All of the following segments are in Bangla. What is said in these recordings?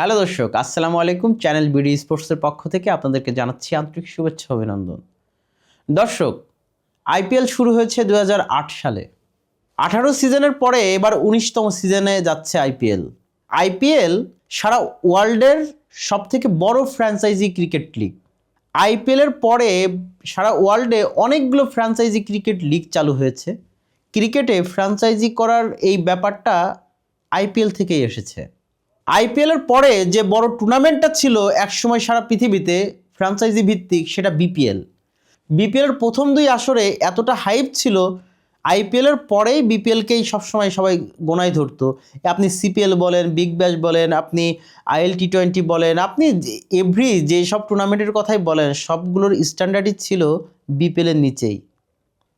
হ্যালো দর্শক, আসসালামু আলাইকুম চ্যানেল বিডি স্পোর্টসের পক্ষ থেকে আপনাদেরকে জানাচ্ছি আন্তরিক শুভেচ্ছা, অভিনন্দন। দর্শক, আইপিএল শুরু হয়েছে দু হাজার আট সালে। আঠারো সিজনের পরে এবার উনিশতম সিজনে যাচ্ছে আইপিএল। আইপিএল সারা ওয়ার্ল্ডের সব থেকে বড় ফ্র্যাঞ্চাইজি ক্রিকেট লিগ। আইপিএলের পরে সারা ওয়ার্ল্ডে অনেকগুলো ফ্র্যাঞ্চাইজি ক্রিকেট লিগ চালু হয়েছে। ক্রিকেটে ফ্র্যাঞ্চাইজি করার এই ব্যাপারটা আইপিএল থেকেই এসেছে। আইপিএলের পরে যে বড় টুর্নামেন্টটা ছিল একসময় সারা পৃথিবীতে ফ্র্যাঞ্চাইজি ভিত্তিক, সেটা বিপিএল। বিপিএলের প্রথম দুই আসরে এতটা হাইপ ছিল, আইপিএলের পরেই বিপিএলকেই সবসময় সবাই গোনায় ধরতো। আপনি সিপিএল বলেন, বিগ ব্যাশ বলেন, আপনি আইএল টি টোয়েন্টি বলেন, আপনি এভরি যে সব টুর্নামেন্টের কথাই বলেন, সবগুলোর স্ট্যান্ডার্ডই ছিল বিপিএলের নিচেই।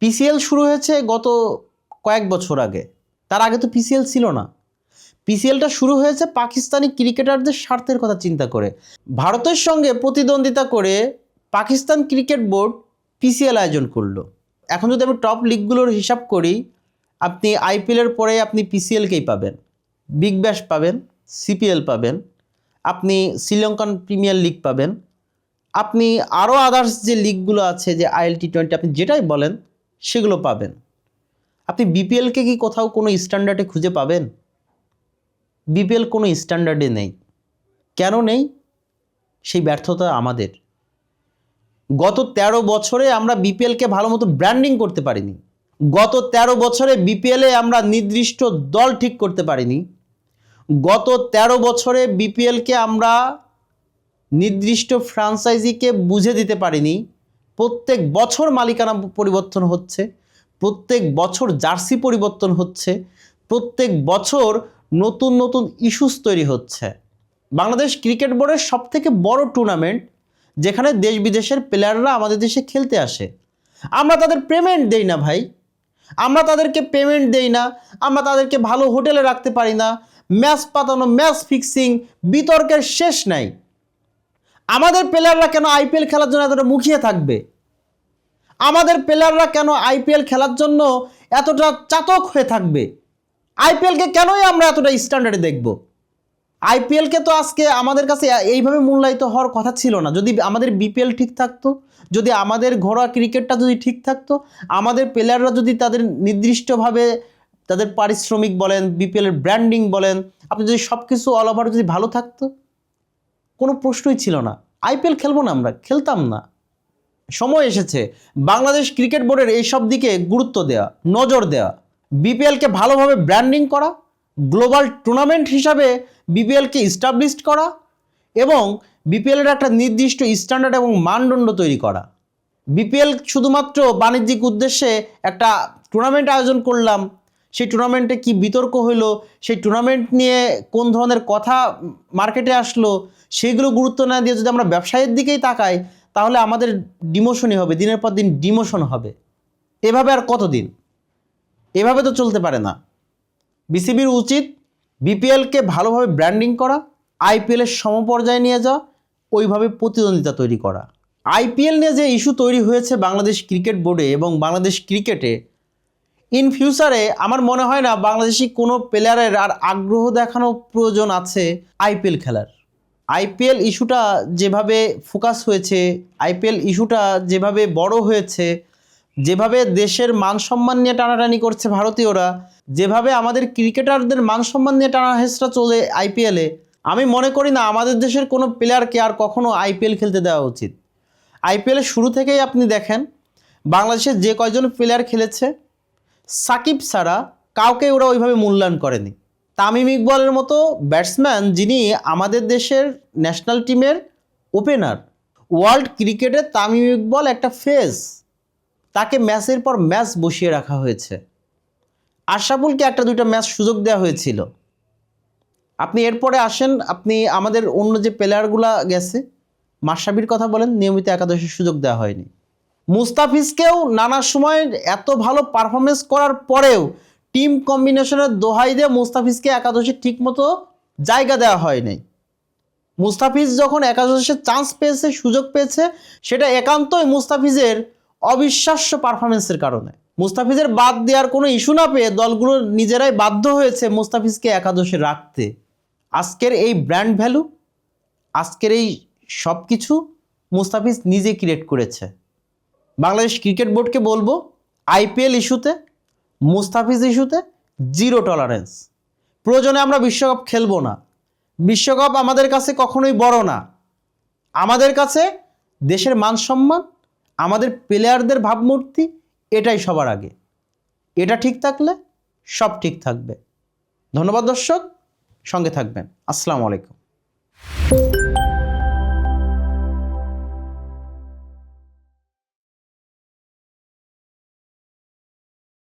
পিসিএল শুরু হয়েছে গত কয়েক বছর আগে। তার আগে তো পিসিএল ছিল না। পিসিএলটা শুরু হয়েছে পাকিস্তানি ক্রিকেটারদের স্বার্থের কথা চিন্তা করে। ভারতের সঙ্গে প্রতিদ্বন্দ্বিতা করে পাকিস্তান ক্রিকেট বোর্ড পিসিএল আয়োজন করল। এখন যদি আমি টপ লিগগুলোর হিসাব করি, আপনি আইপিএলের পরে আপনি পিসিএলকেই পাবেন? বিগ ব্যাশ পাবেন সিপিএল পাবেন, আপনি শ্রীলঙ্কান প্রিমিয়ার লিগ পাবেন, আপনি আরও আদার্স যে লিগগুলো আছে, যে আইএল টি টোয়েন্টি আপনি যেটাই বলেন, সেগুলো পাবেন। আপনি বিপিএলকে কি কোথাও কোনো স্ট্যান্ডার্ডে খুঁজে পাবেন? বিপিএল কোনো স্ট্যান্ডার্ডে নেই। কেন নেই? সেই ব্যর্থতা আমাদের। গত ১৩ বছরে আমরা বিপিএলকে ভালো মতো ব্র্যান্ডিং করতে পারিনি। গত ১৩ বছরে বিপিএলে আমরা নির্দিষ্ট দল ঠিক করতে পারিনি। গত ১৩ বছরে বিপিএলকে আমরা নির্দিষ্ট ফ্রাঞ্চাইজিকে বুঝে দিতে পারিনি। প্রত্যেক বছর মালিকানা পরিবর্তন হচ্ছে। প্রত্যেক বছর জার্সি পরিবর্তন হচ্ছে। প্রত্যেক বছর নতুন নতুন ইস্যুস তৈরি হচ্ছে। বাংলাদেশ ক্রিকেট বোর্ডের সবথেকে বড় টুর্নামেন্ট যেখানে দেশ বিদেশের প্লেয়াররা আমাদের দেশে খেলতে আসে। আমরা তাদের পেমেন্ট দেই না ভাই। আমরা তাদেরকে পেমেন্ট দেই না। আমরা তাদেরকে ভালো হোটেলে রাখতে পারি না। ম্যাচ পাতানো ম্যাচ ফিক্সিং বিতর্কের শেষ নাই। আমাদের প্লেয়াররা কেন আইপিএল খেলার জন্য এতটা মুখিয়ে থাকবে? আমাদের প্লেয়াররা কেন আইপিএল খেলার জন্য এতটা চাতক হয়ে থাকবে? আইপিএলকে কেনই আমরা এতটা স্ট্যান্ডার্ডে দেখব? আইপিএলকে তো আজকে আমাদের কাছে এইভাবে মূল্যায়িত হওয়ার কথা ছিল না। যদি আমাদের বিপিএল ঠিক থাকতো, যদি আমাদের ঘরোয়া ক্রিকেটটা যদি ঠিক থাকতো, আমাদের প্লেয়াররা যদি তাদের নির্দিষ্টভাবে তাদের পারিশ্রমিক বলেন বিপিএলের ব্র্যান্ডিং বলেন, আপনি যদি সব কিছু অল ওভার যদি ভালো থাকতো, কোনো প্রশ্নই ছিল না। আইপিএল খেলব না আমরা, খেলতাম না। সময় এসেছে। বাংলাদেশ ক্রিকেট বোর্ডের এইসব দিকে গুরুত্ব দেওয়া নজর দেওয়া বিপিএলকে ভালোভাবে ব্র্যান্ডিং করা গ্লোবাল টুর্নামেন্ট হিসাবে বিপিএলকে ইস্টাবলিশড করা এবং বিপিএলের একটা নির্দিষ্ট স্ট্যান্ডার্ড এবং মানদণ্ড তৈরি করা। বিপিএল শুধুমাত্র বাণিজ্যিক উদ্দেশ্যে একটা টুর্নামেন্ট আয়োজন করলাম, সেই টুর্নামেন্টে কি বিতর্ক হইল, সেই টুর্নামেন্ট নিয়ে কোন ধরনের কথা মার্কেটে আসলো, সেইগুলো গুরুত্ব না দিয়ে যদি আমরা ব্যবসায়ের দিকেই তাকাই, তাহলে আমাদের ডিমোশনই হবে, দিনের পর দিন ডিমোশন হবে। এভাবে আর কতদিন? এভাবে তো চলতে পারে না। বিসিবির উচিত বিপিএলকে ভালোভাবে ব্র্যান্ডিং করা আইপিএলের সমপর্যায়ে নিয়ে যাওয়া, ওইভাবে প্রতিদ্বন্দ্বিতা তৈরি করা। আইপিএল নিয়ে যে ইস্যু তৈরি হয়েছে বাংলাদেশ ক্রিকেট বোর্ডে এবং বাংলাদেশ ক্রিকেটে ইন ফিউচারে আমার মনে হয় না বাংলাদেশি কোনো প্লেয়ারের আর আগ্রহ দেখানো প্রয়োজন আছে আইপিএল খেলার। আইপিএল ইস্যুটা যেভাবে ফোকাস হয়েছে আইপিএল ইস্যুটা যেভাবে বড় হয়েছে যেভাবে দেশের মান সম্মান নিয়ে টানাটানি করছে ভারতীয়রা, যেভাবে আমাদের ক্রিকেটারদের মান সম্মান নিয়ে টানা হেসরা চলে আইপিএলে আমি মনে করি না আমাদের দেশের কোনো প্লেয়ারকে আর কখনো আইপিএল খেলতে দেওয়া উচিত। আইপিএলের শুরু থেকেই আপনি দেখেন, বাংলাদেশের যে কয়জন প্লেয়ার খেলেছে, সাকিব ছাড়া কাউকে ওরা ওইভাবে মূল্যায়ন করেনি। তামিম ইকবলের মতো ব্যাটসম্যান যিনি আমাদের দেশের ন্যাশনাল টিমের ওপেনার ওয়ার্ল্ড ক্রিকেটে তামিম ইকবল একটা ফেস তাকে ম্যাচের পর ম্যাচ বসিয়ে রাখা হয়েছে। আশরাফুলকে একটা দুইটা ম্যাচ সুযোগ দেওয়া হয়েছিল। আপনি এরপরে আসেন, আপনি আমাদের অন্য যে প্লেয়ারগুলা গেছে মাসাবির কথা বলেন, নিয়মিত একাদশের সুযোগ দেওয়া হয়নি। মুস্তাফিজকেও নানা সময় এত ভালো পারফরমেন্স করার পরেও টিম কম্বিনেশনের দোহাই দিয়ে মুস্তাফিজকে একাদশে ঠিকমতো জায়গা দেওয়া হয়নি। মুস্তাফিজ যখন একাদশে চান্স পেয়েছে, সুযোগ পেয়েছে, সেটা একান্তই মুস্তাফিজের অবিশ্বাস্য পারফরমেন্সের কারণে। মুস্তাফিজের বাদ দেওয়ার কোনো ইস্যু না পেয়ে দলগুলো নিজেরাই বাধ্য হয়েছে মুস্তাফিজকে একাদশে রাখতে। আজকের এই ব্র্যান্ড ভ্যালু আজকের এই সব কিছু মুস্তাফিজ নিজে ক্রিয়েট করেছে। বাংলাদেশ ক্রিকেট বোর্ডকে বলব, আইপিএল ইস্যুতে, মুস্তাফিজ ইস্যুতে জিরো টলারেন্স প্রয়োজনে আমরা বিশ্বকাপ খেলব না। বিশ্বকাপ আমাদের কাছে কখনোই বড় না। আমাদের কাছে দেশের মান সম্মান আমাদের প্লেয়ারদের ভাবমূর্তি এটাই সবার আগে। এটা ঠিক থাকলে সব ঠিক থাকবে। ধন্যবাদ দর্শক, সঙ্গে থাকবেন। আসসালামু আলাইকুম।